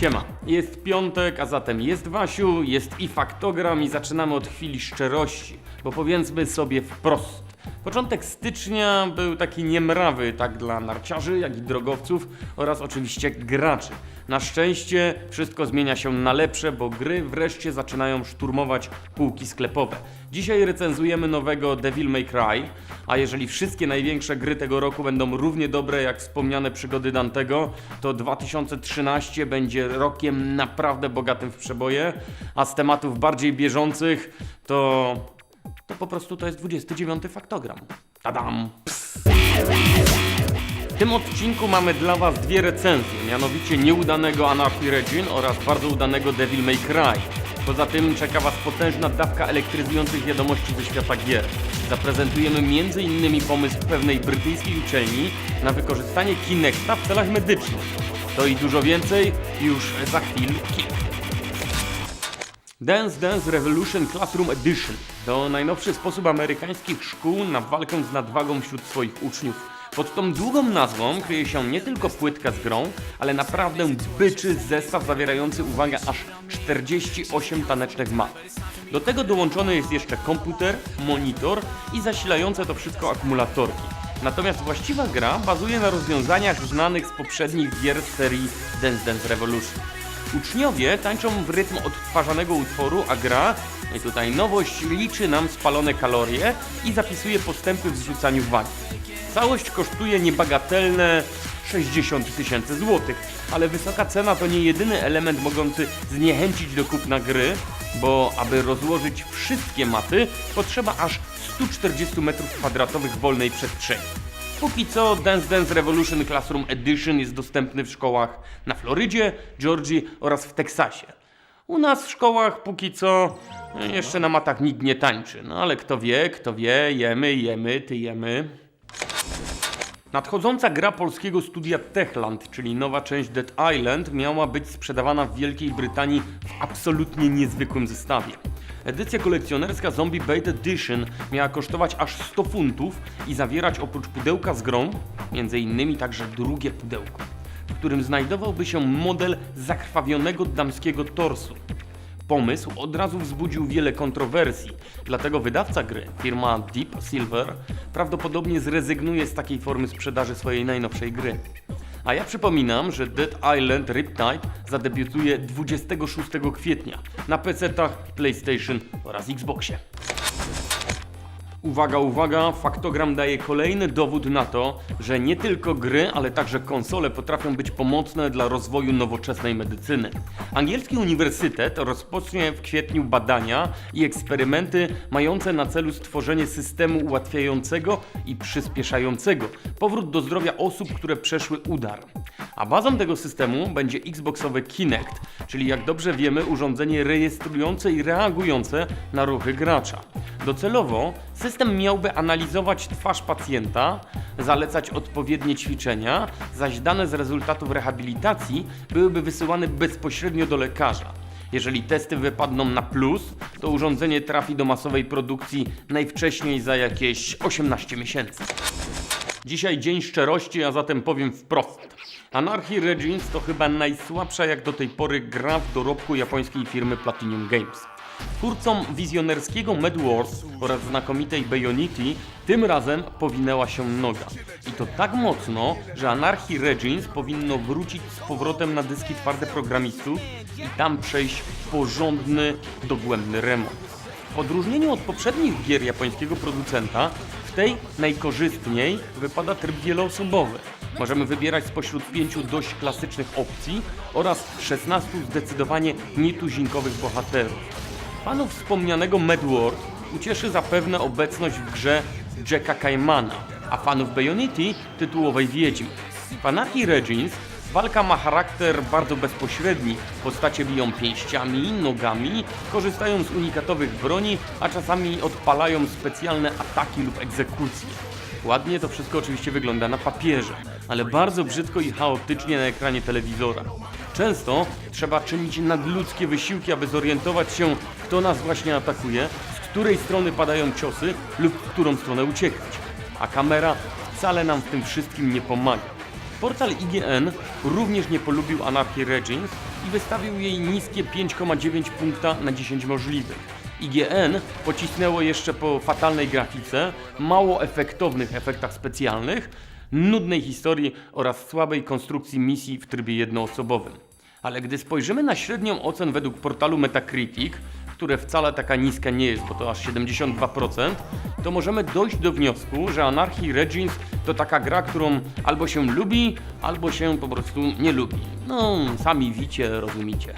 Siema, jest piątek, a zatem jest Wasiu, jest i faktogram i zaczynamy od chwili szczerości, bo powiedzmy sobie wprost. Początek stycznia był taki niemrawy, tak dla narciarzy, jak i drogowców oraz oczywiście graczy. Na szczęście wszystko zmienia się na lepsze, bo gry wreszcie zaczynają szturmować półki sklepowe. Dzisiaj recenzujemy nowego Devil May Cry, a jeżeli wszystkie największe gry tego roku będą równie dobre jak wspomniane przygody Dantego, to 2013 będzie rokiem naprawdę bogatym w przeboje, a z tematów bardziej bieżących to to po prostu to jest 29 faktogram. Tadam! W tym odcinku mamy dla Was dwie recenzje, mianowicie nieudanego Anarchy Regin oraz bardzo udanego Devil May Cry. Poza tym czeka Was potężna dawka elektryzujących wiadomości ze świata gier. Zaprezentujemy m.in. pomysł pewnej brytyjskiej uczelni na wykorzystanie Kinecta w celach medycznych. To i dużo więcej już za chwilkę. Dance Dance Revolution Classroom Edition to najnowszy sposób amerykańskich szkół na walkę z nadwagą wśród swoich uczniów. Pod tą długą nazwą kryje się nie tylko płytka z grą, ale naprawdę byczy zestaw zawierający, uwaga, aż 48 tanecznych map. Do tego dołączony jest jeszcze komputer, monitor i zasilające to wszystko akumulatorki. Natomiast właściwa gra bazuje na rozwiązaniach znanych z poprzednich gier serii Dance Dance Revolution. Uczniowie tańczą w rytm odtwarzanego utworu, a gra, i tutaj nowość, liczy nam spalone kalorie i zapisuje postępy w zrzucaniu wagi. Całość kosztuje niebagatelne 60 tysięcy złotych, ale wysoka cena to nie jedyny element mogący zniechęcić do kupna gry, bo aby rozłożyć wszystkie maty potrzeba aż 140 m2 wolnej przestrzeni. Póki co Dance Dance Revolution Classroom Edition jest dostępny w szkołach na Florydzie, Georgii oraz w Teksasie. U nas w szkołach póki co e, jeszcze na matach nikt nie tańczy, no ale kto wie, kto wie, jemy, jemy, ty jemy. Nadchodząca gra polskiego studia Techland, czyli nowa część Dead Island, miała być sprzedawana w Wielkiej Brytanii w absolutnie niezwykłym zestawie. Edycja kolekcjonerska Zombie Bait Edition miała kosztować aż 100 funtów i zawierać oprócz pudełka z grą, między innymi także drugie pudełko, w którym znajdowałby się model zakrwawionego damskiego torsu. Pomysł od razu wzbudził wiele kontrowersji, dlatego wydawca gry, firma Deep Silver, prawdopodobnie zrezygnuje z takiej formy sprzedaży swojej najnowszej gry. A ja przypominam, że Dead Island Riptide zadebiutuje 26 kwietnia na PC-tach, PlayStation oraz Xboxie. Uwaga, uwaga, faktogram daje kolejny dowód na to, że nie tylko gry, ale także konsole potrafią być pomocne dla rozwoju nowoczesnej medycyny. Angielski uniwersytet rozpocznie w kwietniu badania i eksperymenty mające na celu stworzenie systemu ułatwiającego i przyspieszającego powrót do zdrowia osób, które przeszły udar. A bazą tego systemu będzie Xboxowe Kinect, czyli jak dobrze wiemy urządzenie rejestrujące i reagujące na ruchy gracza. Docelowo system miałby analizować twarz pacjenta, zalecać odpowiednie ćwiczenia, zaś dane z rezultatów rehabilitacji byłyby wysyłane bezpośrednio do lekarza. Jeżeli testy wypadną na plus, to urządzenie trafi do masowej produkcji najwcześniej za jakieś 18 miesięcy. Dzisiaj dzień szczerości, a zatem powiem wprost. Anarchy Regins to chyba najsłabsza jak do tej pory gra w dorobku japońskiej firmy Platinum Games. Twórcom wizjonerskiego Mad Wars oraz znakomitej Bayonity tym razem powinęła się noga. I to tak mocno, że Anarchy Regins powinno wrócić z powrotem na dyski twarde programistów i tam przejść porządny, dogłębny remont. W odróżnieniu od poprzednich gier japońskiego producenta, w tej najkorzystniej wypada tryb wieloosobowy. Możemy wybierać spośród pięciu dość klasycznych opcji oraz 16 zdecydowanie nietuzinkowych bohaterów. Fanów wspomnianego Medward ucieszy zapewne obecność w grze Jacka Kaimana, a fanów Bayonity tytułowej Wiedźmy. Anarchy Regins walka ma charakter bardzo bezpośredni. Postacie biją pięściami, nogami, korzystają z unikatowych broni, a czasami odpalają specjalne ataki lub egzekucje. Ładnie to wszystko oczywiście wygląda na papierze, ale bardzo brzydko i chaotycznie na ekranie telewizora. Często trzeba czynić nadludzkie wysiłki, aby zorientować się, kto nas właśnie atakuje, z której strony padają ciosy lub w którą stronę uciekać. A kamera wcale nam w tym wszystkim nie pomaga. Portal IGN również nie polubił Anarchy Regins i wystawił jej niskie 5,9 punkta na 10 możliwych. IGN pocisnęło jeszcze po fatalnej grafice, mało efektownych efektach specjalnych, nudnej historii oraz słabej konstrukcji misji w trybie jednoosobowym. Ale gdy spojrzymy na średnią ocen według portalu Metacritic, które wcale taka niska nie jest, bo to aż 72%, to możemy dojść do wniosku, że Anarchy Regins to taka gra, którą albo się lubi, albo się po prostu nie lubi. No, sami wicie, rozumicie.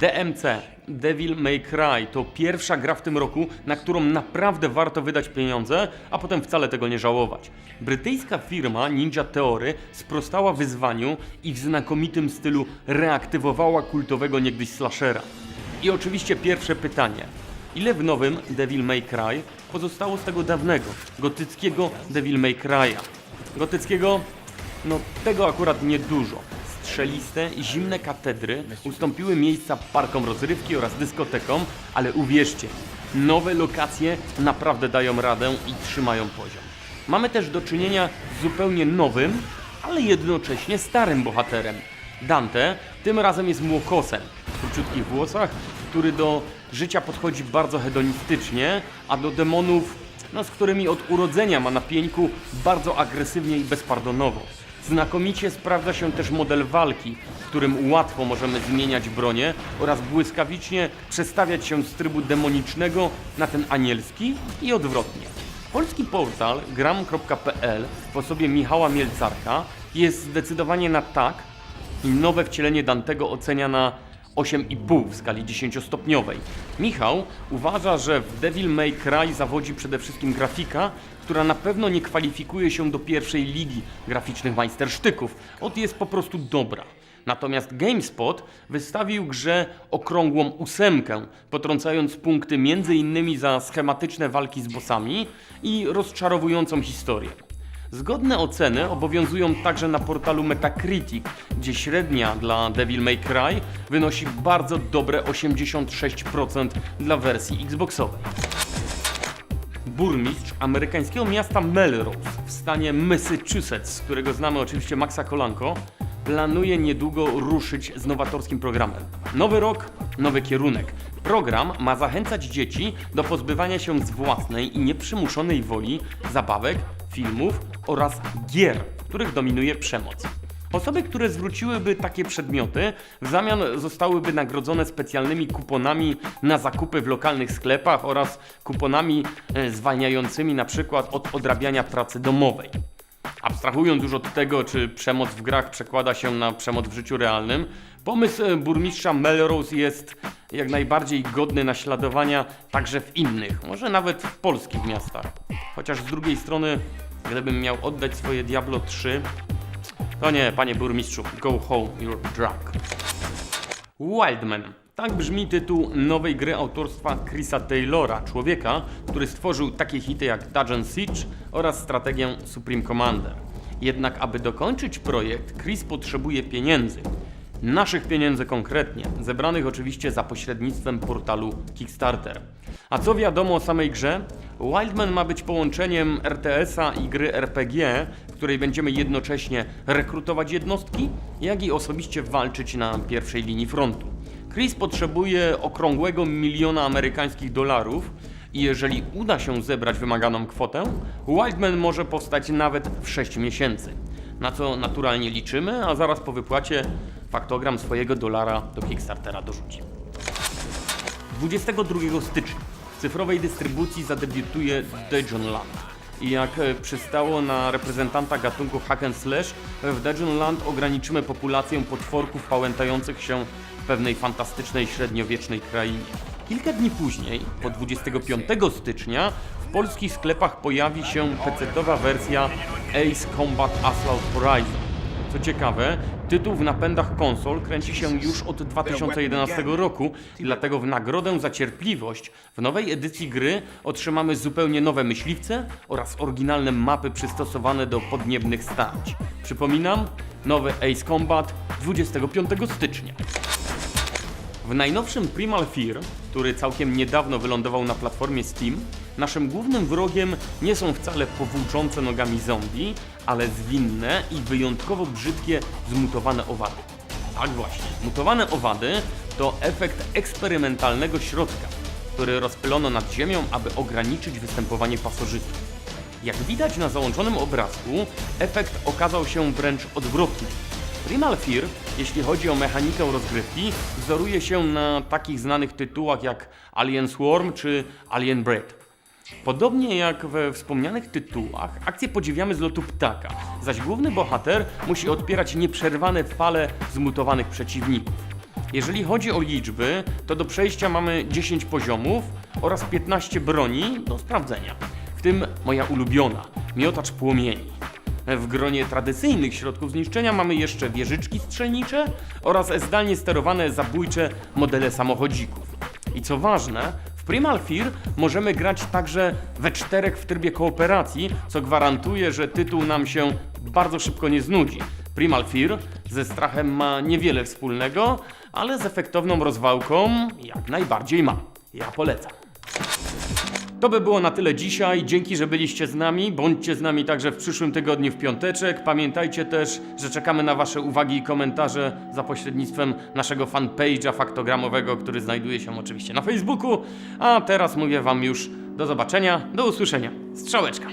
DMC Devil May Cry to pierwsza gra w tym roku, na którą naprawdę warto wydać pieniądze, a potem wcale tego nie żałować. Brytyjska firma Ninja Theory sprostała wyzwaniu i w znakomitym stylu reaktywowała kultowego niegdyś slashera. I oczywiście pierwsze pytanie. Ile w nowym Devil May Cry pozostało z tego dawnego, gotyckiego Devil May Cry'a? Gotyckiego? No tego akurat niedużo. Strzeliste, zimne katedry ustąpiły miejsca parkom rozrywki oraz dyskotekom, ale uwierzcie, nowe lokacje naprawdę dają radę i trzymają poziom. Mamy też do czynienia z zupełnie nowym, ale jednocześnie starym bohaterem. Dante tym razem jest młokosem króciutkich włosach, który do życia podchodzi bardzo hedonistycznie, a do demonów, no, z którymi od urodzenia ma na pieńku, bardzo agresywnie i bezpardonowo. Znakomicie sprawdza się też model walki, w którym łatwo możemy zmieniać bronię oraz błyskawicznie przestawiać się z trybu demonicznego na ten anielski i odwrotnie. Polski portal gram.pl w osobie Michała Mielcarka jest zdecydowanie na tak i nowe wcielenie Dantego ocenia na 8,5 w skali 10-stopniowej. Michał uważa, że w Devil May Cry zawodzi przede wszystkim grafika, która na pewno nie kwalifikuje się do pierwszej ligi graficznych majstersztyków. Od jest po prostu dobra. Natomiast GameSpot wystawił grze okrągłą ósemkę, potrącając punkty m.in. za schematyczne walki z bossami i rozczarowującą historię. Zgodne oceny obowiązują także na portalu Metacritic, gdzie średnia dla Devil May Cry wynosi bardzo dobre 86% dla wersji Xboxowej. Burmistrz amerykańskiego miasta Melrose w stanie Massachusetts, z którego znamy oczywiście Maxa Kolanko, planuje niedługo ruszyć z nowatorskim programem. Nowy rok, nowy kierunek. Program ma zachęcać dzieci do pozbywania się z własnej i nieprzymuszonej woli zabawek, filmów oraz gier, w których dominuje przemoc. Osoby, które zwróciłyby takie przedmioty, w zamian zostałyby nagrodzone specjalnymi kuponami na zakupy w lokalnych sklepach oraz kuponami e, zwalniającymi na przykład od odrabiania pracy domowej. Abstrahując już od tego, czy przemoc w grach przekłada się na przemoc w życiu realnym, pomysł e, burmistrza Melrose jest jak najbardziej godny naśladowania także w innych, może nawet w polskich miastach. Chociaż z drugiej strony, gdybym miał oddać swoje Diablo 3, to nie, panie burmistrzu, go home, you're drunk. Wildman. Tak brzmi tytuł nowej gry autorstwa Chrisa Taylora, człowieka, który stworzył takie hity jak Dungeon Siege oraz strategię Supreme Commander. Jednak aby dokończyć projekt, Chris potrzebuje pieniędzy. Naszych pieniędzy konkretnie, zebranych oczywiście za pośrednictwem portalu Kickstarter. A co wiadomo o samej grze? Wildman ma być połączeniem RTS-a i gry RPG, w której będziemy jednocześnie rekrutować jednostki, jak i osobiście walczyć na pierwszej linii frontu. Chris potrzebuje okrągłego miliona amerykańskich dolarów i jeżeli uda się zebrać wymaganą kwotę, Wildman może powstać nawet w 6 miesięcy. Na co naturalnie liczymy, a zaraz po wypłacie faktogram swojego dolara do Kickstartera dorzuci. 22 stycznia w cyfrowej dystrybucji zadebiutuje Dungeon Land. I jak e, przystało na reprezentanta gatunku hack and slash, w Dungeon Land ograniczymy populację potworków pałętających się w pewnej fantastycznej średniowiecznej krainie. Kilka dni później, po 25 stycznia, w polskich sklepach pojawi się PC-towa wersja Ace Combat Assault Horizon. Co ciekawe, tytuł w napędach konsol kręci się już od 2011 roku, dlatego w nagrodę za cierpliwość w nowej edycji gry otrzymamy zupełnie nowe myśliwce oraz oryginalne mapy przystosowane do podniebnych starć. Przypominam, nowy Ace Combat 25 stycznia. W najnowszym Primal Fear, który całkiem niedawno wylądował na platformie Steam, naszym głównym wrogiem nie są wcale powłóczące nogami zombie, ale zwinne i wyjątkowo brzydkie, zmutowane owady. Tak właśnie. Mutowane owady to efekt eksperymentalnego środka, który rozpylono nad ziemią, aby ograniczyć występowanie pasożytów. Jak widać na załączonym obrazku, efekt okazał się wręcz odwrotny. Primal Fear, jeśli chodzi o mechanikę rozgrywki, wzoruje się na takich znanych tytułach jak Alien Swarm czy Alien Breed. Podobnie jak we wspomnianych tytułach, akcję podziwiamy z lotu ptaka, zaś główny bohater musi odpierać nieprzerwane fale zmutowanych przeciwników. Jeżeli chodzi o liczby, to do przejścia mamy 10 poziomów oraz 15 broni do sprawdzenia. W tym moja ulubiona, miotacz płomieni. W gronie tradycyjnych środków zniszczenia mamy jeszcze wieżyczki strzelnicze oraz zdalnie sterowane zabójcze modele samochodzików. I co ważne, Primal Fear możemy grać także we czterech w trybie kooperacji, co gwarantuje, że tytuł nam się bardzo szybko nie znudzi. Primal Fear ze strachem ma niewiele wspólnego, ale z efektowną rozwałką jak najbardziej ma. Ja polecam. To by było na tyle dzisiaj. Dzięki, że byliście z nami. Bądźcie z nami także w przyszłym tygodniu w piąteczek. Pamiętajcie też, że czekamy na Wasze uwagi i komentarze za pośrednictwem naszego fanpage'a faktogramowego, który znajduje się oczywiście na Facebooku. A teraz mówię Wam już do zobaczenia, do usłyszenia. Strzałeczka.